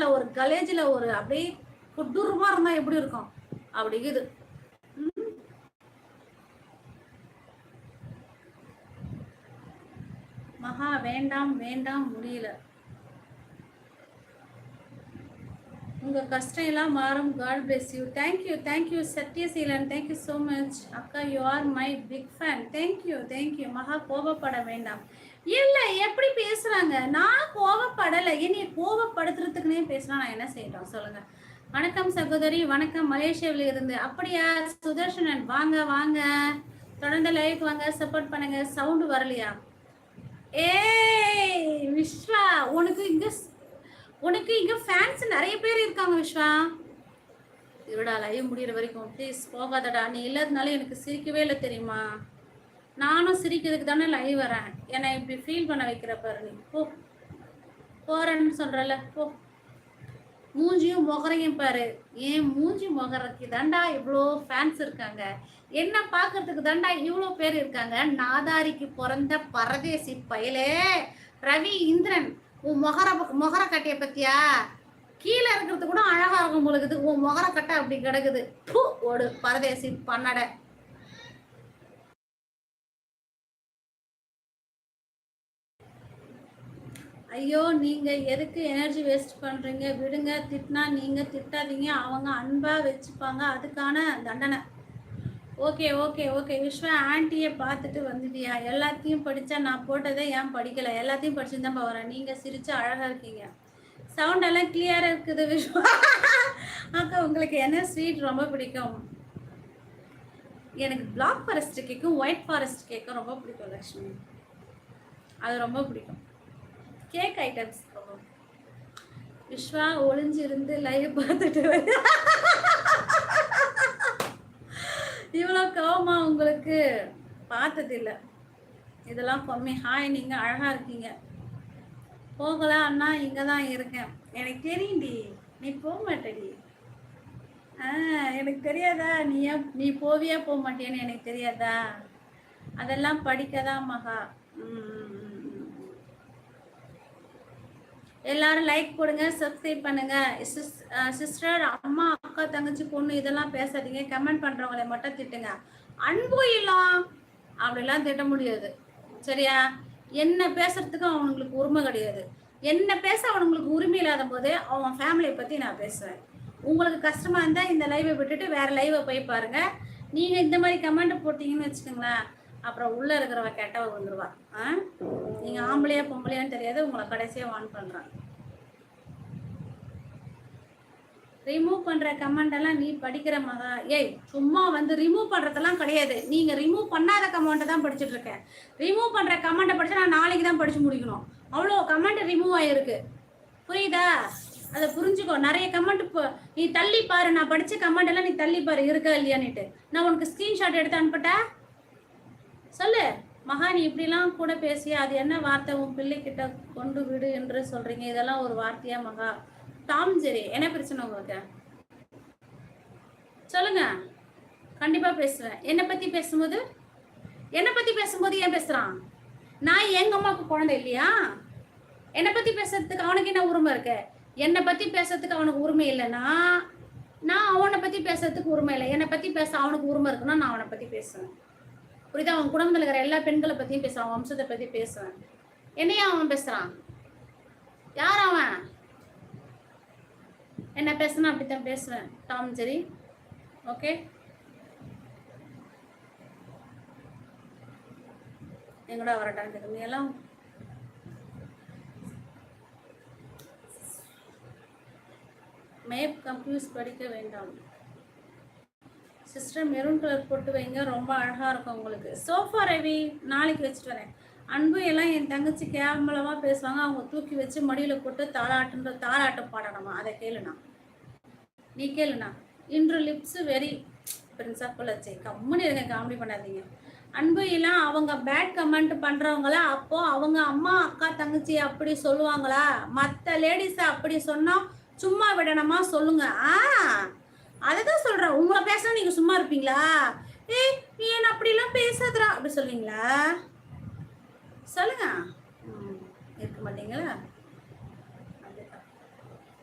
படத்துல ஒரு கலேஜ்ல ஒரு அப்படியே கொடூரமா இருந்தா எப்படி இருக்கும்? அப்படி இது மகா வேண்டாம் வேண்டாம் முடியல. உங்க கஷ்டம் எல்லாம் மாறும். God bless you thank you thank you Sathyaseelan thank you so much அக்கா you are my big fan thank you thank you Maha கோபப்பட வேண்டாம். இல்ல எப்படி பேசுறாங்க? நான் கோவப்படலை. என்னைய கோவப்படுத்துறதுக்குன்னே பேசுனா நான் என்ன செய்யட்டும்? சொல்லுங்க. வணக்கம் சகோதரி. வணக்கம். மலேசியாவில இருந்து. அப்படியா? சுதர்ஷனன் வாங்க வாங்க. தொடர்ந்து லைவ் வாங்க. சப்போர்ட் பண்ணுங்க. சவுண்டு வரலையா? ஏய் விஸ்வா உனக்கு இங்க உனக்கு இங்க ஃபேன்ஸ் நிறைய பேர் இருக்காங்க விஸ்வா. இருடா லைவ் முடிகிற வரைக்கும். ப்ளீஸ் போகாதடா. நீ இல்லாதனால எனக்கு சிரிக்கவே இல்லை தெரியுமா? நானும் சிரிக்கிறதுக்கு தானே லைவ் வரேன். என்னை இப்படி ஃபீல் பண்ண வைக்கிற பாரு நீ. போ. போறேன்னு சொல்றல போ. மூஞ்சியும் முகரையும் பாரு. ஏன் மூஞ்சி முகரக்கு தாண்டா இவ்வளோ ஃபேன்ஸ் இருக்காங்க? என்ன பார்க்கறதுக்கு தாண்டா இவ்வளோ பேர் இருக்காங்க? நாதாரிக்கு பிறந்த பரதேசி பயலே. ரவி இந்திரன் உன் முகர முகர கட்டைய பத்தியா? கீழே இருக்கிறது கூட அழகா இருக்கும் பொழுது உன் முகர கட்டை அப்படி கிடக்குது. பூ ஓடு. பரதேசி பண்ணடை. ஐயோ நீங்க எதுக்கு எனர்ஜி வேஸ்ட் பண்றீங்க? விடுங்க திட்டினா நீங்க திட்டாதீங்க. அவங்க அன்பா வச்சுப்பாங்க. அதுக்கான தண்டனை. Okay okay okay. விஸ்வா ஆண்டியை பார்த்துட்டு வந்துட்டியா? எல்லாத்தையும் படித்தா நான் போட்டதை ஏன் படிக்கல? எல்லாத்தையும் படிச்சுட்டு வரேன். நீங்கள் சிரிச்சு அழகாக இருக்கீங்க. சவுண்ட் எல்லாம் கிளியராக இருக்குது விஸ்வா. அக்கா உங்களுக்கு என்ன ஸ்வீட் ரொம்ப பிடிக்கும். எனக்கு பிளாக் ஃபாரஸ்ட் கேக்கும் ஒயிட் ஃபாரஸ்ட் கேக்கும் ரொம்ப பிடிக்கும் லக்ஷ்மி. அது ரொம்ப பிடிக்கும். கேக் ஐட்டம்ஸ் விஸ்வா ஒளிஞ்சிருந்து லைவ் பார்த்துட்டு இவ்வளோ கோவமா உங்களுக்கு பார்த்ததில்ல. இதெல்லாம் கம்மி ஹாய் நீங்கள் அழகாக இருக்கீங்க. போகல அண்ணா இங்கே தான் இருக்கேன். எனக்கு தெரியும்டி. நீ போக மாட்டடி. ஆ எனக்கு தெரியாதா? நீ ஏன் நீ போவியா போக மாட்டியான்னு எனக்கு தெரியாதா? அதெல்லாம் படிக்கதான் மகா? ம். எல்லாரும் லைக் போடுங்க சப்ஸ்கிரைப் பண்ணுங்க. சிஸ்டர் அம்மா அக்கா தங்கச்சி பொண்ணு இதெல்லாம் பேசாதீங்க. கமெண்ட் பண்றவங்களை மட்டும் திட்டுங்க. அன்பு இல்லம் அப்படிலாம் திட்ட முடியாது. சரியா? என்ன பேசுறதுக்கு அவனுங்களுக்கு உரிமை கிடையாது. என்ன பேச அவனுங்களுக்கு உரிமை இல்லாத போது அவன் ஃபேமிலியை பத்தி நான் பேசுவேன். உங்களுக்கு கஷ்டமா இருந்தா இந்த லைவை விட்டுட்டு வேற லைவை போய் பாருங்க. நீங்க இந்த மாதிரி கமெண்ட் போட்டீங்கன்னு வச்சுக்கோங்களேன். அப்புறம் உள்ள இருக்கிறவ கெட்டவ வந்துருவா ஆ? நீங்க ஆம்பளையா பொம்பளையான்னு தெரியாது உங்களை கடைசியா வான் பண்றான். ரிமூவ் பண்ற கமெண்ட் எல்லாம் நீ படிக்கிற மகா. ஏய் சும்மா வந்து ரிமூவ் பண்றதெல்லாம் கிடையாது. நீங்க ரிமூவ் பண்ணாத கமெண்ட்டை தான் படிச்சுட்டு இருக்கேன் ரிமூவ் பண்ற கமெண்ட்டை படிச்சா நான் நாளைக்கு தான் படிச்சு முடிக்கணும். அவ்வளோ கமெண்ட் ரிமூவ் ஆயிருக்கு. புரியுதா? அதை புரிஞ்சுக்கோ. நிறைய கமெண்ட் இப்போ நீ தள்ளி பாரு. நான் படிச்ச கமெண்ட் எல்லாம் நீ தள்ளி பாரு. இருக்கா இல்லையான்னுட்டு. நான் உனக்கு ஸ்கிரீன்ஷாட் எடுத்து அனுப்பிட்டேன் சொல்லு. மகா நீ இப்படிலாம் கூட பேசி அது என்ன வார்த்தை? உன் பிள்ளைக்கிட்ட கொண்டு விடு என்று சொல்றீங்க. இதெல்லாம் ஒரு வார்த்தையா மகா? டாம் ஜெரி என்ன பிரச்சனை உங்களுக்கு? சொல்லுங்க. கண்டிப்பா பேசுவேன். என்னை பத்தி பேசும்போது? என்னை பத்தி பேசும்போது ஏன் பேசுறான்? நான் எங்க அம்மாவுக்கு குழந்தை இல்லையா? என்னை பத்தி பேசுறதுக்கு அவனுக்கு என்ன உரிமை இருக்கு? என்னை பத்தி பேசுறதுக்கு அவனுக்கு உரிமை இல்லைன்னா நான் அவனை பத்தி பேசுறதுக்கு உரிமை இல்லை. என்னை பத்தி பேச அவனுக்கு உரிமை இருக்குன்னா நான் அவனை பத்தி பேசுவேன். புரியுதா? அவன் குடும்பத்தில் இருக்கிற எல்லா பெண்களை பத்தியும் பேசுகிறான் வம்சத்தை பத்தி பேசுவேன் என்னையா அவன் பேசுறான்? யார் அவன்? என்ன பேசுனா அப்படித்தான் பேசுவேன் டாம் சரி ஓகே எங்கடா வரட்டான் நீ எல்லாம் மேப் கம்ப்யூஸ் படிக்க வேண்டாம். சிஸ்டர் மெரூன் கலர் போட்டு வைங்க ரொம்ப அழகாக இருக்கும் உங்களுக்கு. சோஃபா ரவி நாளைக்கு வச்சுட்டு வரேன். அன்பு எல்லாம் என் தங்கச்சி கேவலமா பேசுவாங்க. அவங்க தூக்கி வச்சு மடியில் போட்டு தாளாட்டுன்ற தாளாட்டம் பாடணுமா அதை கேளுண்ணா. நீ கேளுண்ணா. இன்று லிப்ஸ் வெரி பிரின்ஸ் ஆஃப் லட்சை கம்முன்னு இருங்க காமெடி பண்ணாதீங்க. அன்பு எல்லாம் அவங்க பேட் கமெண்ட் பண்ணுறவங்களா அப்போது அவங்க அம்மா அக்கா தங்கச்சி அப்படி சொல்லுவாங்களா? மற்ற லேடிஸை அப்படி சொன்னால் சும்மா விடணுமா? சொல்லுங்க. ஆ அதை தான் சொல்றேன். உங்களை பேச நீங்க சும்மா இருப்பீங்களா? ஏய் நீ என்ன அப்படிலாம் பேசாதடா. அப்படி சொல்லுவீங்களா சொல்லுங்க. ம், இருக்க மாட்டீங்களா?